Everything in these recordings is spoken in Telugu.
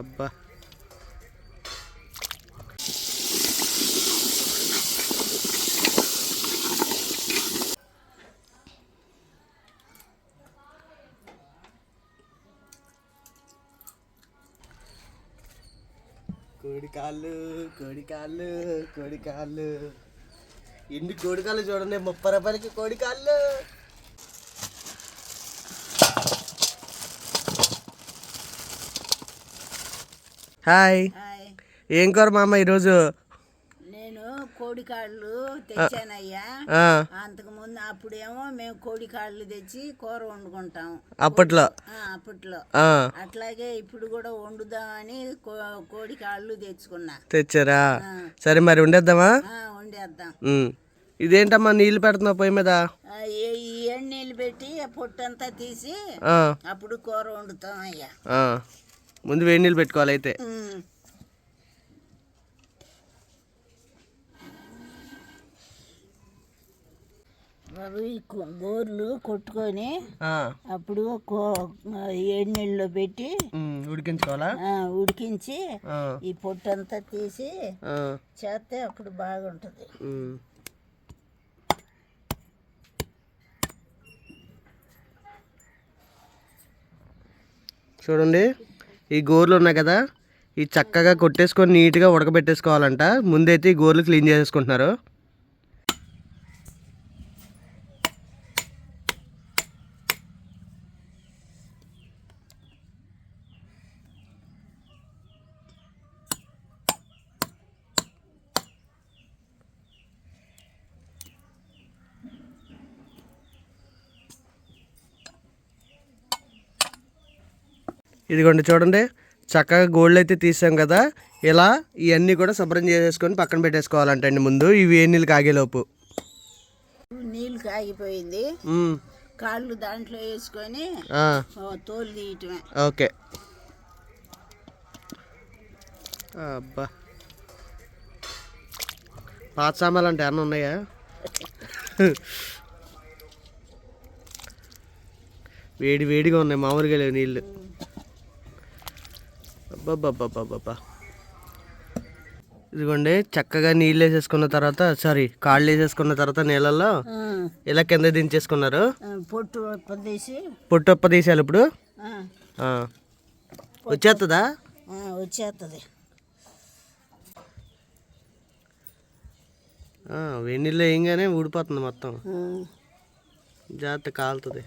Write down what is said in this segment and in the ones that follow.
అబ్బా. కోడి కాళ్ళు కోడి కాళ్ళు కోడి కాళ్ళు ఎన్ని కోడి కాళ్ళు చూడండి ముప్పై రూపాయలకి కోడికాళ్ళు. హాయ్. ఏం కూర మామ ఈరోజు? నేను కోడికాళ్ళు తెచ్చానయ్యా. ఆ, అంతకు ముందు అప్పుడేమో మేము కోడికాళ్ళు తెచ్చి కూర వండుకుంటాం. అప్పట్లో. అప్పట్లో. అట్లాగే ఇప్పుడు కూడా వండుదామని కోడికాళ్ళు తెచ్చుకున్నా. తెచ్చారా? సరే మరి ఉండేద్దామా ఆ, వండేద్దాం. ఇదేంటమ్మా నీళ్ళు పెడుతున్నావు పొయ్యి మీద? ఆ, ఏ- ఈ ఎన్నీళ్ళు పెట్టి పొట్టంతా తీసి అప్పుడు కూర వండుతాం అయ్యా. ముందు వేడి నీళ్ళు పెట్టుకోవాలి అయితే. గోర్లు కొట్టుకొని అప్పుడు ఏడు నీళ్ళలో పెట్టి ఉడికించుకోవాలా? ఉడికించి ఈ పొట్టంతా తీసి చేస్తే అప్పుడు బాగుంటుంది. చూడండి. ఈ గోర్లు ఉన్నాయి కదా ఈ చక్కగా కొట్టేసుకొని నీట్గా ఉడకబెట్టేసుకోవాలంట. ముందైతే ఈ గోర్లు క్లీన్ చేసేసుకుంటున్నారు. ఇదిగోండి చూడండి. చక్కగా గోల్డ్ అయితే తీసాం కదా. ఇలా ఇవన్నీ కూడా శుభ్రం చేసేసుకొని పక్కన పెట్టేసుకోవాలంటండి ముందు. ఇవి ఏ నీళ్ళు కాగేలోపు? నీళ్ళు కాగిపోయింది. కాళ్ళు దాంట్లో వేసుకొని తోలు తీయటమే. ఓకే. అబ్బా. పాత సామాన్లు అంటే ఏమన్నా ఉన్నాయా? వేడి వేడిగా ఉన్నాయి మామూలుగా లేవు నీళ్ళు. అబ్బబ్బబ్బబ్బబ్బా ఇదిగోండి చక్కగా నీళ్ళు వేసేసుకున్న తర్వాత సారీ కాళ్ళు వేసేసుకున్న తర్వాత నీళ్ళల్లో ఇలా కింద దించేసుకున్నారు? పొట్టు పొట్టు ఒప్ప తీసేయాలి ఇప్పుడు. వచ్చేస్తుందా వచ్చేస్తుంది ఆ, వేడి నీళ్ళు వేయంగానే ఊడిపోతుంది మొత్తం. జాగ్రత్త కాలుతుంది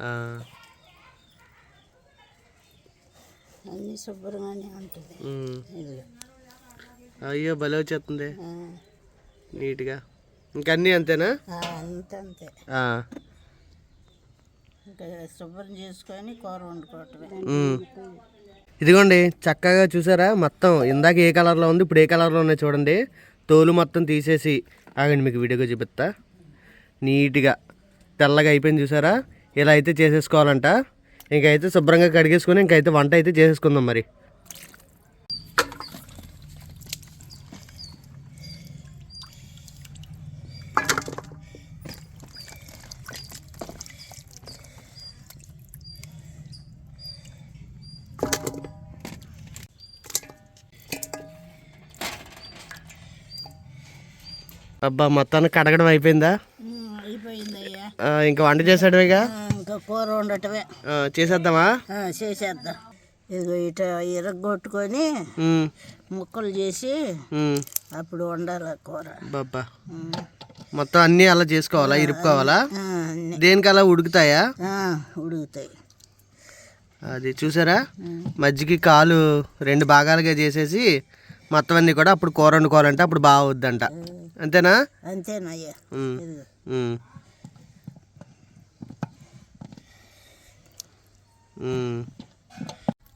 ఆ, అన్నీ శుభ్రంగానే ఉంటుంది. అయ్యో భలే వచ్చేస్తుంది ఆ, నీట్గా. ఇంకన్నీ అంతేనా? ఆ, అంత అంతే. ఇంకా శుభ్రం చేసుకొని కూర వండుకోవటమే. ఇదిగోండి చక్కగా చూసారా? మొత్తం ఇందాక ఏ కలర్లో ఉంది ఇప్పుడు ఏ కలర్లో ఉన్నాయి చూడండి. తోలు మొత్తం తీసేసి ఆగండి మీకు వీడియోగా చూపిస్తా. నీట్గా. తెల్లగా అయిపోయింది చూసారా? ఇలా అయితే చేసేసుకోవాలంట. ఇంకైతే శుభ్రంగా కడిగేసుకొని ఇంకైతే వంట అయితే చేసేసుకుందాం మరి. అబ్బా మొత్తానికి కడగడం అయిపోయిందా? ఇంకా వంట చేసాడువేగా కూర వండటమే. ఆ, చేసేద్దామా? చేసేద్దాం. ఇదిగో ఇట ఇరగొట్టుకొని ముక్కలు చేసి అప్పుడు వండాలి కూర. ఉమ్. మొత్తం అన్నీ అలా చేసుకోవాలా? ఇరుపుకోవాలా దేనికి అలా ఉడుకుతాయా? ఉడుకుతాయి. అది చూసారా? మజ్జిగ కాలు రెండు భాగాలుగా చేసేసి మొత్తం అన్నీ కూడా అప్పుడు కూర వండుకోవాలంటే అప్పుడు బాగా అవుద్దంట అంతేనా? అంతేనయ్యా.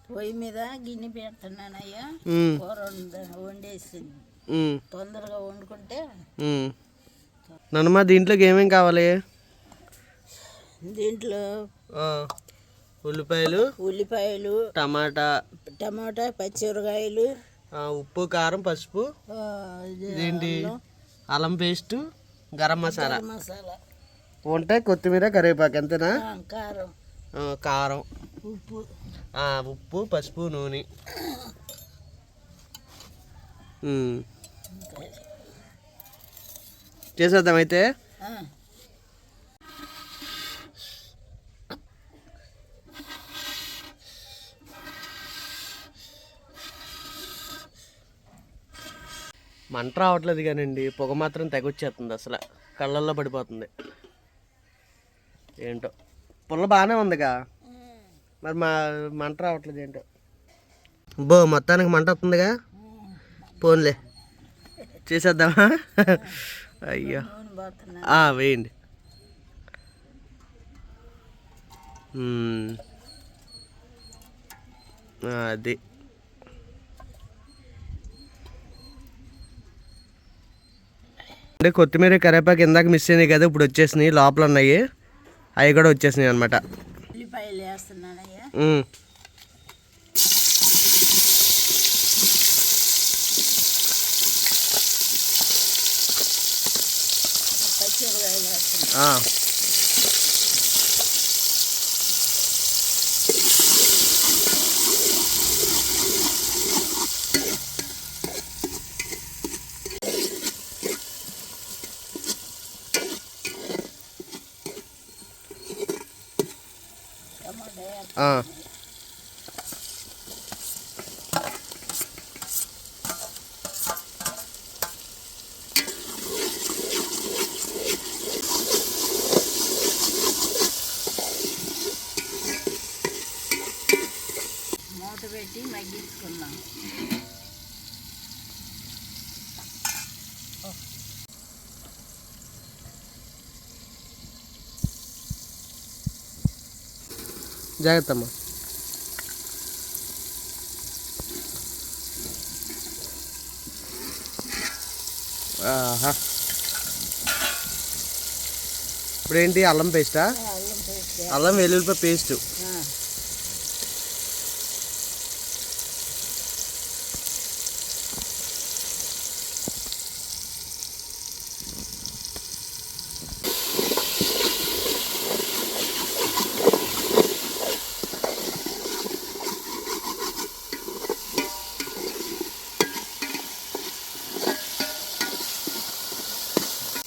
పొయ్యి మీద గిన్నె పెడుతున్నానయ్యా. కూర వండ వండేసి ఉమ్, తొందరగా వండుకుంటే. నన్నమ్మా దీంట్లోకి ఏమేం కావాలి? దీంట్లో ఉల్లిపాయలు ఉల్లిపాయలు టమాటా టమాటా పచ్చిమిరకాయలు ఉప్పు కారం పసుపు ఇదేంటి? అల్లం. పేస్ట్ గరం మసాలా. మసాలా. ఉంటే కొత్తిమీర కరివేపాకు ఎంతేనా? కారం. కారం. ఉప్పు. ఉప్పు పసుపు నూనె. చేసేద్దాం అయితే. మంట రావట్లేదు కానండి. పొగ మాత్రం తెగొచ్చేస్తుంది అసలు. కళ్ళల్లో పడిపోతుంది. ఏంటో. పుల్ల బాగానే ఉందిగా. మరి మా మంట రావట్లేదు ఏంటో. బో మొత్తానికి మంట వస్తుందిగా. పోన్లే. చేసేద్దామా? అయ్యో. వేయండి. అది. అంటే కొత్తిమీర కరేపాకు ఇందాక మిస్ అయినాయి కదా ఇప్పుడు వచ్చేసినాయి లోపల ఉన్నాయి. అవి కూడా వచ్చేసినాయి అనమాట ఉల్లిపాయలు వేస్తున్నానయ్యా పచ్చిమిరకాయలు వేస్తున్నా టమాటా వేస్తున్నా. మూత పెట్టి మగ్గించుకుందాం జాగ్రత్త అమ్మా ఆహా. ఇప్పుడు ఏంటి అల్లం పేస్టా? అల్లం పేస్ట్. అల్లం వెల్లుల్లిపాయ పేస్ట్ ఆ.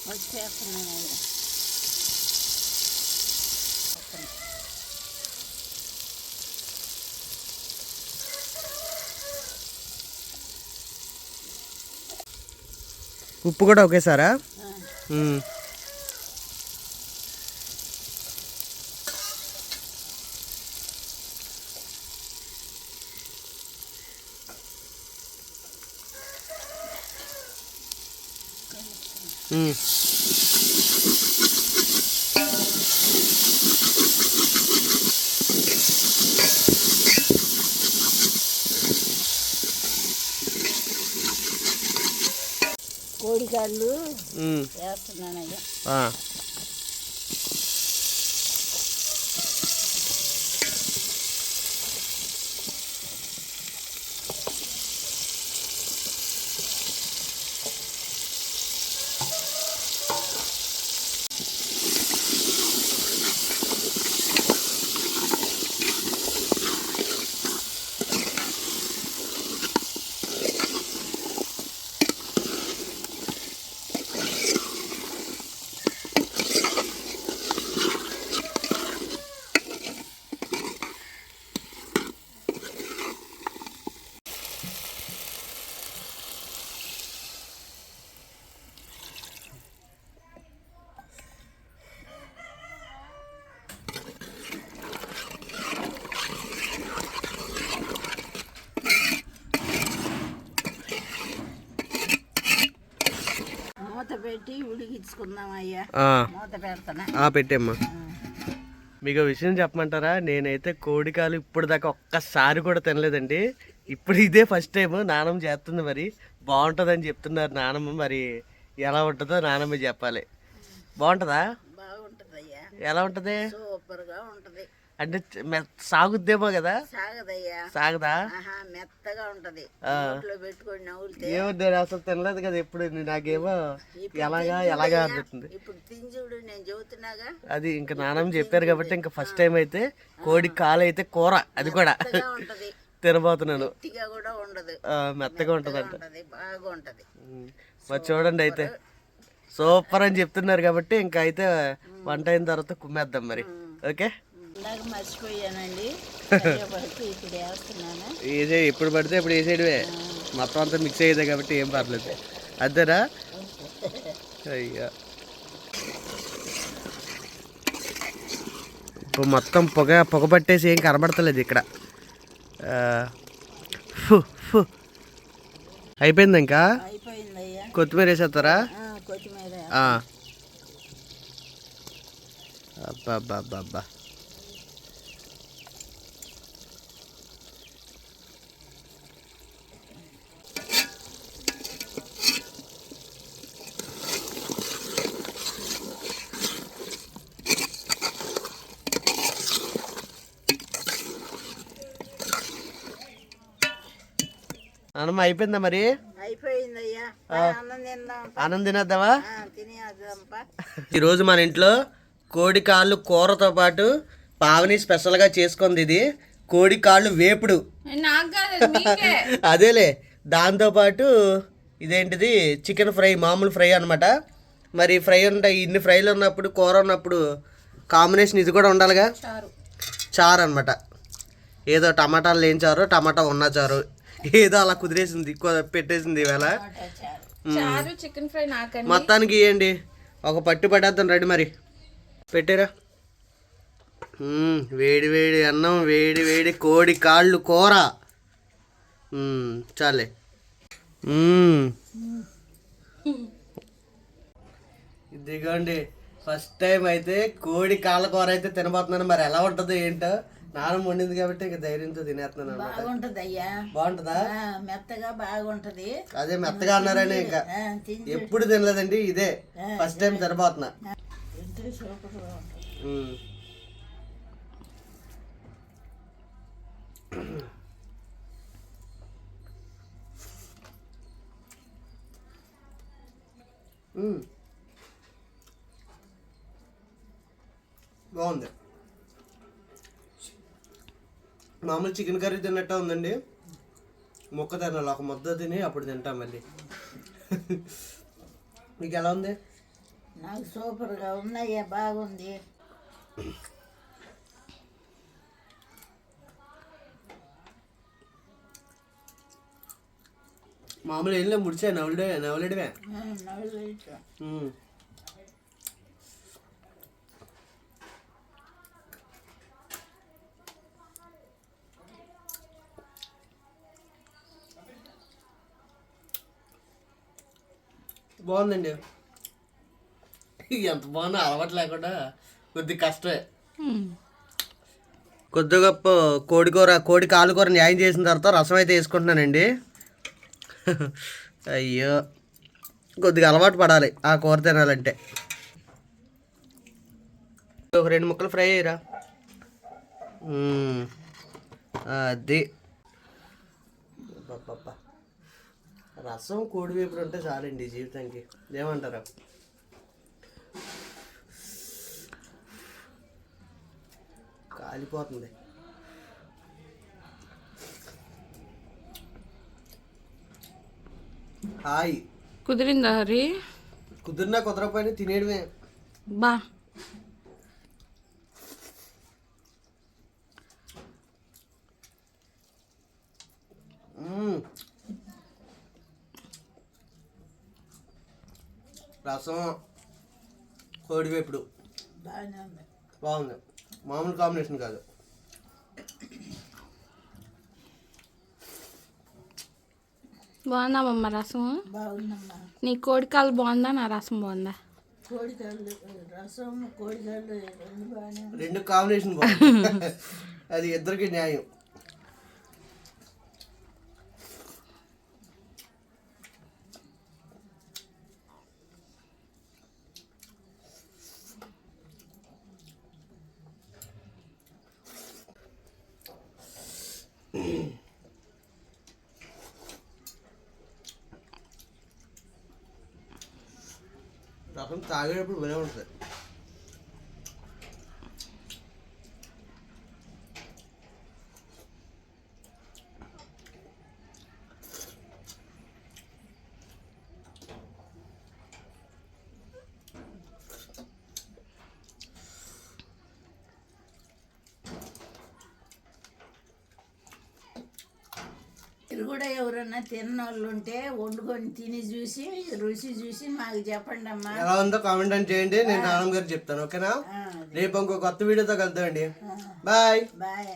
వచ్చేస్తున్నాను అయ్యా ఉప్పు కూడా ఒకేసారా? మ్మ్. వేస్తున్నానయ్యా ఆ. మూత పెట్టి ఉడికించుకుందాం అయ్యా ఆ. మూత పెడతానా? ఆ, పెట్టేమ్మా. మీకు విషయం చెప్పమంటారా? నేనైతే కోడికాలు ఇప్పుడు దాకా ఒక్కసారి కూడా తినలేదండి. ఇప్పుడు ఇదే ఫస్ట్ టైం నానమ్మ చేస్తుంది మరి. బాగుంటుందని చెప్తున్నారు నానమ్మ. మరి ఎలా ఉంటుందో నానమ్మ చెప్పాలి. బాగుంటుందా? ఎలా ఉంటుంది? సూపర్గా ఉంటుంది. అంటే సాగుద్దేమో కదా? సాగదయ్యా. సాగదా? మెత్తగా ఉంటది. పెట్టుకొని నవ్వులితే నేను అసలు తినలేదు కదా ఎప్పుడు నాకేమో ఎలాగా ఎలాగా అనిపిస్తుంది. ఇప్పుడు తింజుడు నేను చెబుతున్నాగా. అది ఇంకా నాన్నమ్మ చెప్పారు కాబట్టి ఇంకా ఫస్ట్ టైం అయితే కోడి కాలు అయితే కూర అది కూడా తినబోతున్నాను. కూడా ఉండదు. మెత్తగా ఉంటది ఉమ్. మరి చూడండి అయితే. సూపర్. అని చెప్తున్నారు కాబట్టి ఇంకా అయితే వంట అయిన తర్వాత కుమ్మేద్దాం మరి. ఓకే? ఇందాక మర్చిపోయానండి. ఇప్పుడు వేస్తున్నాను వేసే ఎప్పుడు పడితే ఇప్పుడు వేసేయడమే మొత్తం అంతా మిక్స్ అయ్యేదే కాబట్టి ఏం పర్లేదు. అంతేనా? అయ్యా. ఇప్పుడు మొత్తం పొగ పొగ పట్టేసి ఏం కనబడతలేదు ఇక్కడ. ఆ, ఫు, ఫు. అయిపోయింది ఇంకా? కొత్తిమీర వేసేస్తారా. అబ్బా అబ్బా అబ్బా అన్నమ్మ అయిపోయిందా మరి? అయిపోయిందయ్యా. అన్నం ఆనంద్ తినేద్దామా ఈరోజు మన ఇంట్లో కోడి కాళ్ళు కూరతో పాటు పావని స్పెషల్గా చేసుకుంది ఇది. కోడి కాళ్ళు వేపుడు. అదేలే. దాంతోపాటు ఇదేంటిది? చికెన్ ఫ్రై మామూలు ఫ్రై అనమాట మరి ఫ్రై ఉంటాయి ఇన్ని ఫ్రైలు ఉన్నప్పుడు కూర ఉన్నప్పుడు కాంబినేషన్ ఇది కూడా ఉండాలిగా? చారు. అనమాట ఏదో టమాటాలు లేని చారు టమాటా ఉన్న చారు. ఏదో అలా కుదిరేసింది పెట్టేసింది ఇవాళ. చారు చికెన్ ఫ్రై నాకండి. మొత్తానికి ఇవ్వండి ఒక పట్టు పడేద్దాం రెడీ మరి. పెట్టారా. వేడి వేడి అన్నం వేడి వేడి కోడి కాళ్ళు కూర. చాలే. ఇదిగోండి ఫస్ట్ టైం అయితే కోడి కాళ్ళ కూర అయితే తినబోతున్నాను. మరి ఎలా ఉంటుందో ఏంటో నాన్న వండింది కాబట్టి ఇంకా ధైర్యంతో తినేస్తున్నాను అనమాట బాగుంటదయ్యా. బాగుంటుందా? మెత్తగా బాగుంటది. అదే మెత్తగా అన్నారని ఇంకా. ఎప్పుడు తినలేదండి ఇదే. First time. మ్మ్. బాగుంది. మామూలు చికెన్ కర్రీ తిన్నట్టే ఉందండి. ముక్క తినాలి ఒక ముద్ద తిని అప్పుడు తింటాం మళ్ళీ. మీకు ఎలా ఉంది? నాకు సూపర్గా ఉందయ్యా బాగుంది. మామూలు ఏం లేదు ముడిచా నవలడే నవలడివే. బాగుందండి. ఎంత బాగుందో అలవాటు లేకుండా కొద్ది కష్టమే. కొద్ది గొప్ప కోడి కూర కోడి కాలు కూర న్యాయం చేసిన తర్వాత రసం అయితే వేసుకుంటున్నానండి. అయ్యో. కొద్దిగా అలవాటు పడాలి ఆ కూర తినాలంటే. ఒక రెండు ముక్కలు ఫ్రై అయ్యరా. అది. రసం కోడి వేపుడు ఉంటే చాలండి జీవితానికి. ఏమంటారు? కాలిపోతుంది. హాయ్. కుదిరిందా హరి? కుదిరినా కుదరకపోయినా తినేయడమే. బా. రసం కోడివేపుడు. బాగుంది. మామూలు కాంబినేషన్ కాదు. బాగుందా రసం? నీ కోడికాలు బాగుందా? నా రసం బాగుందా. రెండు కాంబినేషన్ బాగుంది. అది ఇద్దరికి న్యాయం. రసం తాగేటప్పుడు భలే ఉంటుంది కూడా ఎవరన్నా తిన్నోళ్ళు ఉంటే వండుకొని తిని చూసి రుచి చూసి మాకు చెప్పండి అమ్మా ఎలా ఉందో కామెంట్ అని చేయండి నేను నాన్నమ్మ గారు చెప్తాను ఓకేనా? రేపు ఇంకో కొత్త వీడియోతో కలుద్దామండి. Bye bye